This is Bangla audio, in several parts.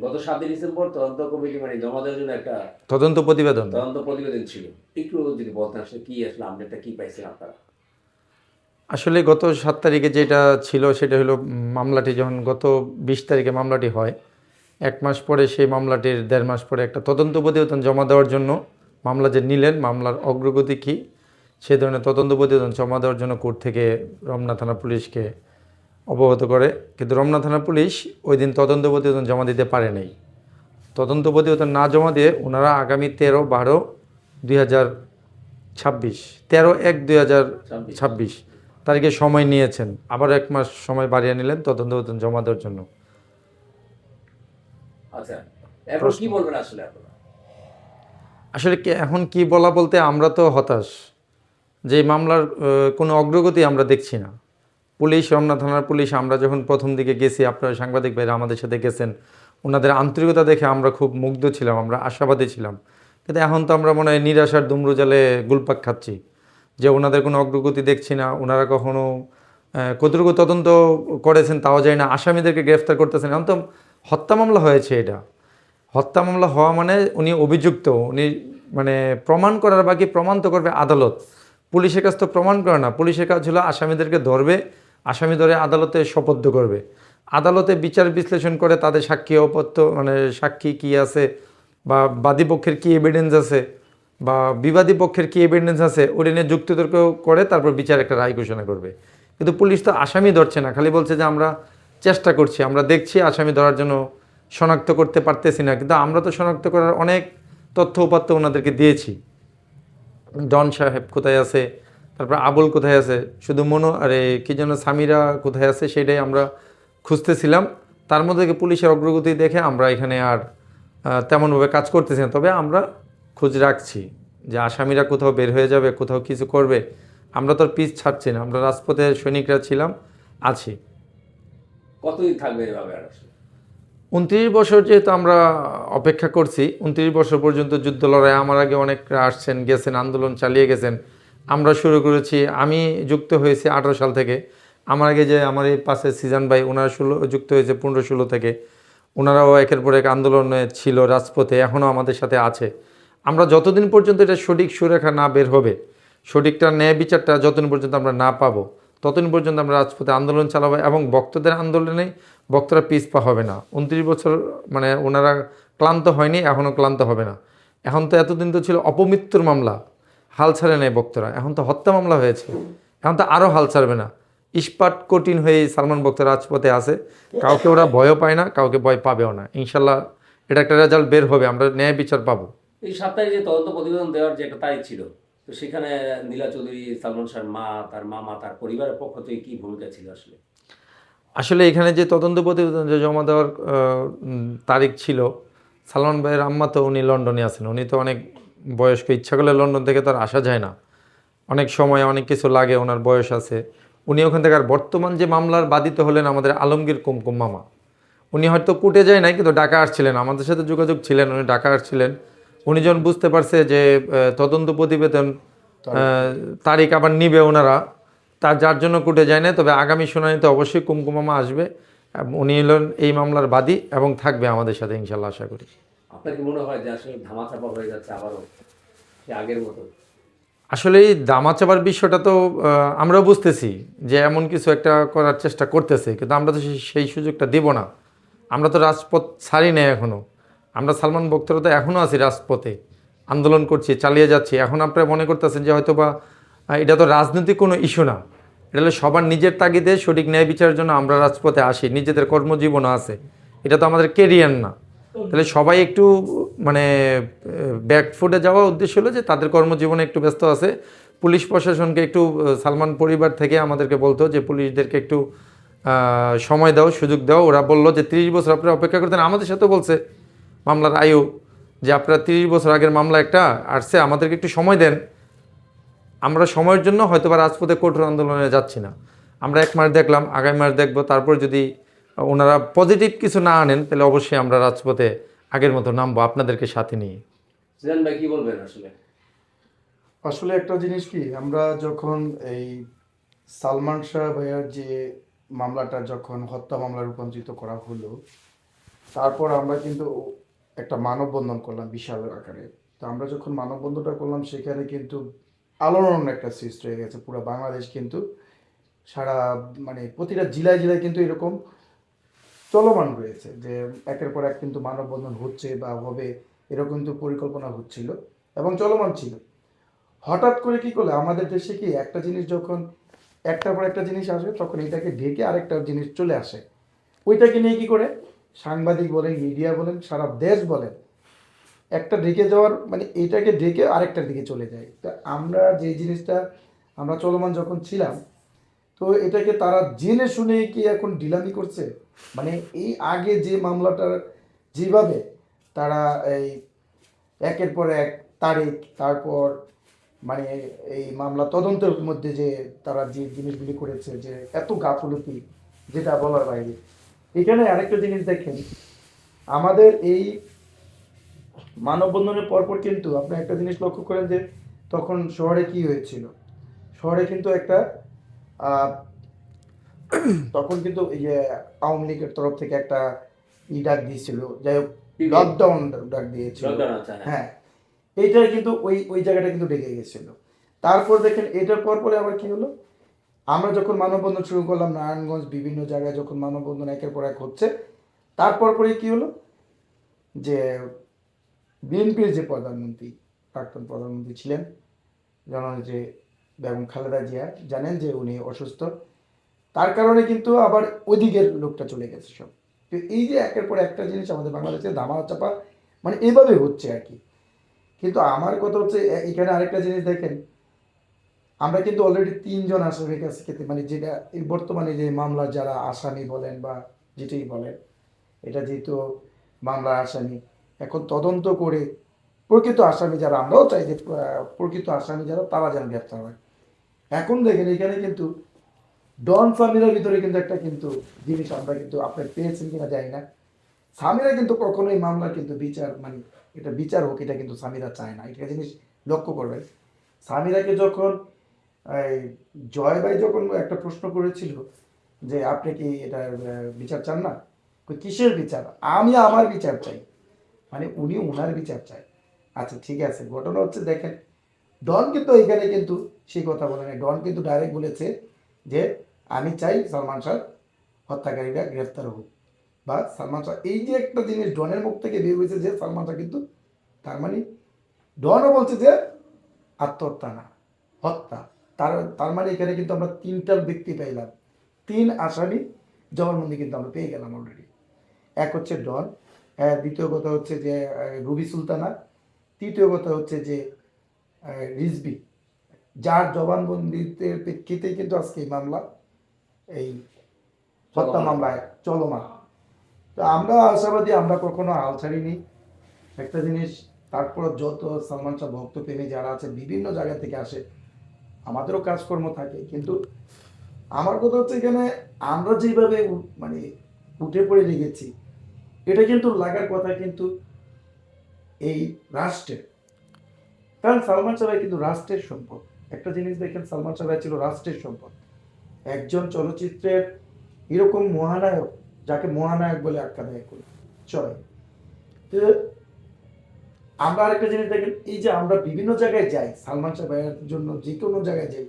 গত সাতই ডিসেম্বর তদন্ত কমিটি মানে জমা দেওয়ার জন্য একটা তদন্ত প্রতিবেদন। তদন্ত প্রতিবেদন ছিল। একটু যদি বলতেন আসলে কি আসলে আপডেটটা কি পাইছেন আপনারা? আসলে গত সাত তারিখে যেটা ছিল সেটা হলো মামলাটি যখন গত বিশ তারিখে মামলাটি হয় এক মাস পরে সেই মামলাটির দেড় মাস পরে একটা তদন্ত প্রতিবেদন জমা দেওয়ার জন্য মামলা যে নিলেন মামলার অগ্রগতি কী সেই ধরনের তদন্ত প্রতিবেদন জমা দেওয়ার জন্য কোর্ট থেকে রমনা থানা পুলিশকে অবগত করে কিন্তু রমনা থানা পুলিশ ওই দিন তদন্ত প্রতিবেদন জমা দিতে পারে নাই। তদন্ত প্রতিবেদন না জমা দিয়ে ওনারা আগামী তেরো বারো দুই হাজার ছাব্বিশ তেরো এক দুই হাজার ছাব্বিশ। তারিখে সময় নিয়েছেন। আবার এক মাস সময় বাড়িয়ে নিলেন তদন্ত প্রতিবেদন জমা দেওয়ার জন্য। আচ্ছা আসলে এখন কি বলা বলতে আমরা তো হতাশ। যে মামলার কোনো অগ্রগতি আমরা দেখছি না। পুলিশ রমনা থানার পুলিশ, আমরা যখন প্রথম দিকে গেছি, আপনারা সাংবাদিক ভাইরা আমাদের সাথে গেছেন, ওনাদের আন্তরিকতা দেখে আমরা খুব মুগ্ধ ছিলাম, আমরা আশাবাদী ছিলাম। কিন্তু এখন তো আমরা মনে হয় নিরাশার দুমরুজালে গুলপাক খাচ্ছি, যে ওনাদের কোনো অগ্রগতি দেখছি না, ওনারা কখনো কতটুকু তদন্ত করেছেন তাও যায় না, আসামিদেরকে গ্রেফতার করতেছেন, এখন তো হত্যা মামলা হয়েছে এটা। হত্যা মামলা হওয়া মানে উনি অভিযুক্ত, উনি মানে প্রমাণ করার বাকি প্রমাণ তো করবে আদালত। পুলিশের কাছ তো প্রমাণ করে না, পুলিশের কাজ হলো আসামিদেরকে ধরবে আসামি ধরে আদালতে শপথ করবে। আদালতে বিচার বিশ্লেষণ করে তাদের সাক্ষী অপত্য মানে সাক্ষী কি আছে বা বাদী পক্ষের কী এভিডেন্স আছে বা বিবাদী পক্ষের কী এভিডেন্স আছে, ওটা নিয়ে যুক্তিতর্ক করে তারপর বিচার একটা রায় ঘোষণা করবে। কিন্তু পুলিশ তো আসামি ধরছে না, খালি বলছে যে আমরা চেষ্টা করছি, আমরা দেখছি আসামি ধরার জন্য শনাক্ত করতে পারতেছি না, কিন্তু আমরা তো শনাক্ত করার অনেক তথ্য উপাত্ত ওনাদেরকে দিয়েছি। ডন সাহেব কোথায় আছে? তারপর আবুল কোথায় আছে? শুধু মনো আরে কি যেন সামিরা কোথায় আছে সেটাই আমরা খুঁজতেছিলাম। তার মধ্যে থেকে পুলিশের অগ্রগতি দেখে আমরা এখানে আর তেমনভাবে কাজ করতেছি না। তবে আমরা খোঁজ রাখছি যে আসামিরা কোথাও বের হয়ে যাবে কোথাও কিছু করবে? আমরা তো আর পিস ছাড়ছি না। আমরা রাজপথের সৈনিকরা ছিলাম আছি। কতদিন থাকবে এভাবে আর উনত্রিশ বছর যেহেতু আমরা অপেক্ষা করছি উনত্রিশ বছর পর্যন্ত যুদ্ধ লড়াই আমার আগে অনেকরা আসছেন গেছেন আন্দোলন চালিয়ে গেছেন। আমরা শুরু করেছি, আমি যুক্ত হয়েছি আঠারো সাল থেকে। আমার আগে যে আমার এই পাশে সিজন ভাই ওনারা ষোলো, যুক্ত হয়েছে পনেরো ষোলো থেকে। ওনারাও একের পর এক আন্দোলনে ছিল রাজপথে, এখনও আমাদের সাথে আছে। আমরা যতদিন পর্যন্ত এটা সঠিক সুরেখা না বের হবে, সঠিকটা ন্যায় বিচারটা যতদিন পর্যন্ত আমরা না পাবো, ততদিন পর্যন্ত আমরা রাজপথে আন্দোলন চালাবো এবং বক্তদের আন্দোলনে বক্তরা পিছপা হবে না। উনত্রিশ বছর মানে ওনারা ক্লান্ত হয়নি, এখনও ক্লান্ত হবে না। এখন তো এতদিন তো ছিল অপমৃত্যুর মামলা। হাল ছাড়ে নেই বক্তরা। এখন তো হত্যা মামলা হয়েছে। এখন তো আরও হাল ছাড়বে না। ইস্পাত কঠিন হয়ে সালমান বক্তা রাজপথে আছে। কাউকে ওরা ভয়ও পায় না কাউকে ভয় পাবেও না। ইনশাল্লাহ এটা একটা রেজাল্ট বের হবে আমরা ন্যায় বিচার পাবো। এই তারিখে যে তদন্ত প্রতিবেদন দেওয়ার যে একটা তারিখ ছিল তো সেখানে নীলা চৌধুরী সালমান শাহর মা তার মামা তার পরিবারের পক্ষ থেকে কি ভূমিকা ছিল আসলে? আসলে এখানে যে তদন্ত প্রতিবেদন যে জমা দেওয়ার তারিখ ছিল সালমান ভাইয়ের আম্মা তো উনি লন্ডনে আছেন। উনি তো অনেক বয়স্ক ইচ্ছা করলে লন্ডন থেকে তো আর আসা যায় না। অনেক সময় অনেক কিছু লাগে, ওনার বয়স আছে। উনি ওখান থেকে আর বর্তমান যে মামলার বাদিত হলেন আমাদের আলমগীর কুমকুম মামা। উনি হয়তো কুটে যায় নাই, কিন্তু ডাকা আসছিলেন আমাদের সাথে যোগাযোগ ছিলেন, উনি ডাকা আসছিলেন উনি যখন বুঝতে পারছে যে তদন্ত প্রতিবেদন তারিখ আবার নিবে ওনারা, তার যার জন্য কুটে যায় না তবে আগামী শুনানিতে অবশ্যই কুমকুমামা আসবে। উনি হলেন এই মামলার বাদী এবং থাকবে আমাদের সাথে, ইনশাল্লাহ আশা করি। আপনার কি মনে হয় যে আসলে ধামাচাপা হয়ে যাচ্ছে আবারও সে আগের মতো? আসলে এই দামা চাপার বিষয়টা তো আহ, আমরাও বুঝতেছি যে এমন কিছু একটা করার চেষ্টা করতেছে কিন্তু আমরা তো সেই- সেই সুযোগটা দেব না। আমরা তো রাজপথ ছাড়ি নাই এখনও আমরা সালমান বক্তরা তো এখনও আছি রাজপথে। আন্দোলন করছি চালিয়ে যাচ্ছি। এখন আপনারা মনে করতেছেন যে হয়তো বা এটা তো রাজনৈতিক কোনো ইস্যু না। এটা হলো সবার নিজের তাগিদে সঠিক ন্যায় বিচারের জন্য আমরা রাজপথে আসি নিজেদের কর্মজীবনও আছে। এটা তো আমাদের কেরিয়ার না। তাহলে সবাই একটু মানে ব্যাকফুটে যাওয়া উদ্দেশ্য হলো যে তাদের কর্মজীবনে একটু ব্যস্ত আছে। পুলিশ প্রশাসনকে একটু, সালমান পরিবার থেকে আমাদেরকে বলতো যে পুলিশদেরকে একটু সময় দাও, সুযোগ দাও। ওরা বলল যে তিরিশ বছর আপনারা অপেক্ষা করতেন। আমাদের সাথে বলছে মামলার আয়ু যে আপনারা তিরিশ বছর আগের মামলা একটা আসছে, আমাদেরকে একটু সময় দেন। আমরা সময়ের জন্য হয়তো বা রাজপথে কঠোর আন্দোলনে যাচ্ছি না। আমরা এক মাস দেখলাম, আগামী মাস দেখব। তারপর যদি ওনারা পজিটিভ কিছু না আনেন তাহলে অবশ্যই আমরা রাজপথে আগের মতো নামবো আপনাদেরকে সাথে নিয়ে। সিজান ভাই কি বলবেন আসলে? আসলে একটা জিনিস কি আমরা যখন এই সালমান শাহ ভাইয়ার যে মামলাটা যখন হত্যা মামলা রূপান্তরিত করা হলো তারপর আমরা কিন্তু একটা মানববন্ধন করলাম বিশাল আকারে। তো আমরা যখন মানববন্ধনটা করলাম সেখানে কিন্তু আলোড়ন একটা সৃষ্টি হয়ে গেছে পুরো বাংলাদেশ কিন্তু সারা মানে প্রতিটা জেলায় জেলায় কিন্তু এরকম চলমান রয়েছে, যে একের পর এক কিন্তু মানববন্ধন হচ্ছে বা হবে এরকম কিন্তু পরিকল্পনা হচ্ছিল এবং চলমান ছিল। হঠাৎ করে কি করলে? আমাদের দেশে কি একটা জিনিস যখন একটার পর একটা জিনিস আসবে, তখন এটাকে ঢেকে আরেকটা জিনিস চলে আসে। ওইটাকে নিয়ে কি করে? সাংবাদিক বলেন, মিডিয়া বলেন, সারা দেশ বলেন একটা ঢেকে যাওয়ার মানে এটাকে ঢেকে আরেকটার দিকে চলে যায়। তা আমরা যে জিনিসটা, আমরা চলমান যখন ছিলাম, তো এটাকে তারা জেনে শুনে কি এখন ডিলামি করছে? মানে এই আগে যে মামলাটা যেভাবে তারা এই একের পর এক তারিখ, তারপর মানে এই মামলা তদন্তের মধ্যে যে তারা যে জিনিসগুলি করেছে, যে এত গাফলতি যেটা বলার বাইরে। এখানে আরেকটা জিনিস দেখেন, আমাদের এই মানববন্ধনের পরপর কিন্তু আপনি একটা জিনিস লক্ষ্য করেন যে তখন শহরে কি হয়েছিল? শহরে কিন্তু একটা তখন কিন্তু এই যে আওয়ামী লীগের তরফ থেকে একটা ই ডাক দিয়েছিল যাই হোক লকডাউন ডাক। দিয়েছিল। হ্যাঁ। হ্যাঁ এইটাই কিন্তু ওই ওই জায়গাটা কিন্তু ডেকে গেছিল। তারপর দেখেন এটার পর পরে আবার কি হলো? আমরা যখন মানববন্ধন শুরু করলাম নারায়ণগঞ্জ বিভিন্ন জায়গায় যখন মানববন্ধন একের পর এক হচ্ছে তারপর পরে কি হলো? যে বিএনপির যে প্রধানমন্ত্রী প্রাক্তন প্রধানমন্ত্রী ছিলেন জানান যে বেগম খালেদা জিয়া জানেন যে উনি অসুস্থ। তার কারণে কিন্তু আবার ওদিকের লোকটা চলে গেছে সব। তো এই যে একের পর একটা জিনিস আমাদের বাংলাদেশে দামা চাপা মানে এভাবে হচ্ছে আর কি। কিন্তু আমার কথা হচ্ছে এখানে আরেকটা জিনিস দেখেন, আমরা কিন্তু অলরেডি তিনজন আসামির কাছে খেতে মানে যেটা এই বর্তমানে যে মামলার যারা আসামি বলেন বা যেটাই বলেন, এটা যেহেতু মামলার আসামি, এখন তদন্ত করে প্রকৃত আসামি যারা, আমরাও চাই যে প্রকৃত আসামি যারা, তারা যেন গ্রেপ্তার হয়। এখন দেখেন এখানে কিন্তু ডন সামিরার ভিতরে কিন্তু একটা কিন্তু জিনিস আমরা কিন্তু আপনার পেয়েছেন কিনা জানি না। সামিরা কিন্তু কখনোই মামলা কিন্তু বিচার মানে এটা বিচার হোক, এটা কিন্তু সামিরা চায় না। এটা জিনিস লক্ষ্য করবেন। সামিরাকে যখন জয় ভাই যখন একটা প্রশ্ন করেছিল যে, আপনি কি এটা বিচার চান না? কিসের বিচার? আমি আমার বিচার চাই। মানে উনি ওনার বিচার চায়। আচ্ছা ঠিক আছে, ঘটনা হচ্ছে দেখেন ডন কিন্তু এখানে কিন্তু সেই কথা বলে নাই। ডন কিন্তু ডাইরেক্ট বলেছে যে আমি চাই সালমান শাহ হত্যাকারীরা গ্রেফতার হোক। বা সালমান শাহ, এই যে একটা জিনিস ডনের মুখ থেকে বের হয়েছে যে সালমান শাহ কিন্তু তার মানে ডনও বলছে যে আত্মহত্যা না, হত্যা। তার তার মানে এখানে কিন্তু আমরা তিনটা ব্যক্তি পেলাম তিন আসামি জবানবন্দি কিন্তু আমরা পেয়ে গেলাম অলরেডি এক হচ্ছে ডন দ্বিতীয় কথা হচ্ছে যে রুবি সুলতানা, তৃতীয় কথা হচ্ছে যে রিজবি যার জবানবন্দিতে প্রেক্ষিতে কিন্তু আজকে এই মামলা এই হত্যা। মামলায়। চলমান তো আমরা আশাবাদী আমরা কখনো হাল ছাড়িনি। একটা জিনিস তারপর যত সালমান শাহ ভক্ত প্রেমী যারা আছে বিভিন্ন জায়গা থেকে আসে আমাদেরও কাজকর্ম থাকে। কিন্তু আমার কথা হচ্ছে এখানে আমরা যেভাবে মানে উঠে পড়ে লেগেছি এটা কিন্তু লাগার কথা কিন্তু এই রাষ্ট্রের। কারণ সালমান ভাই কিন্তু রাষ্ট্রের সম্পদ। একটা জিনিস দেখেন সালমান ভাই ছিল রাষ্ট্রের সম্পদ। একজন চলচ্চিত্রের এরকম মহানায়ক, যাকে মহানায়ক বলে আখ্যা দেয় চলে। তো আমরা আরেকটা জিনিস দেখেন, এই যে আমরা বিভিন্ন জায়গায় যাই, সালমান শাহ ভাইয়ের জন্য যে কোনো জায়গায় যাই।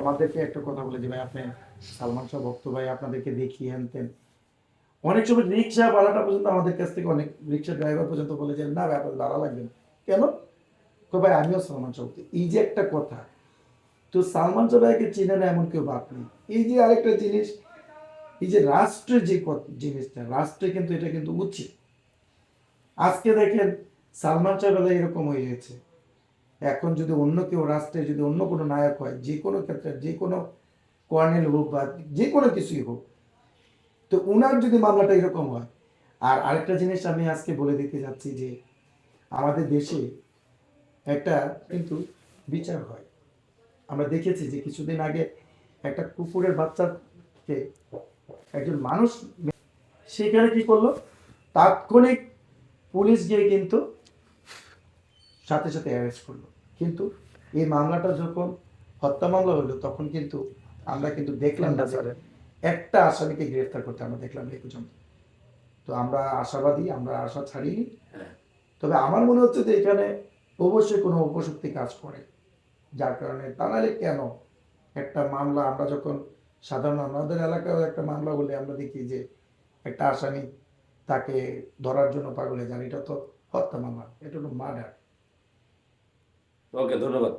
আমাদেরকে একটা কথা বলে যে, ভাই, আপনি সালমান শাহ ভক্ত, ভাই, আপনাদেরকে দেখি হ্যানতেন অনেক সময় রিক্সা বালাটা পর্যন্ত আমাদের কাছ থেকে অনেক রিক্সা ড্রাইভার পর্যন্ত বলে যে, না, ভাই, আপনার দাঁড়া লাগবে। কেন? তো ভাই, আমিও সালমান শাহ এই যে একটা কথা তো সালমান ভাইকে চেনে না এমন কেউ বাদ নেই। এই যে আরেকটা জিনিস, এই যে রাষ্ট্রের যে জিনিসটা, রাষ্ট্রে কিন্তু এটা কিন্তু উচিত। আজকে দেখেন সালমান শাহ বেলা এরকম হয়ে গেছে। এখন যদি অন্য কেউ রাষ্ট্রে যদি অন্য কোনো নায়ক হয়, যে কোনো ক্ষেত্রে, যে কোনো কর্নেল হোক বা যে কোনো কিছুই হোক, তো উনার যদি মামলাটা এরকম হয়, আর আরেকটা জিনিস আমি আজকে বলে দিতে যাচ্ছি যে আমাদের দেশে একটা কিন্তু বিচার হয়। আমরা দেখেছি যে কিছুদিন আগে একটা কুকুরের বাচ্চাকে একজন মানুষ সেখানে কি করল? তাৎক্ষণিক পুলিশ গিয়ে কিন্তু সাথে সাথে অ্যারেস্ট করল। কিন্তু এই মামলাটা যখন হত্যা মামলা হলো তখন কিন্তু আমরা কিন্তু দেখলাম না যে একটা আসামিকে গ্রেফতার করতে আমরা দেখলাম পর্যন্ত তো আমরা আশাবাদী আমরা আশা ছাড়িনি। হ্যাঁ। তবে আমার মনে হচ্ছে যে এখানে অবশ্যই কোনো উপশক্তি কাজ করে। যার কারণে তা নাহলে কেন একটা মামলা, আমরা যখন সাধারণ আমাদের এলাকায় একটা মামলা বলে আমরা দেখি যে একটা আসামি তাকে ধরার জন্য পাগলে যান, এটা তো হত্যা মামলা, এটা হলো মার্ডার। ওকে, ধন্যবাদ।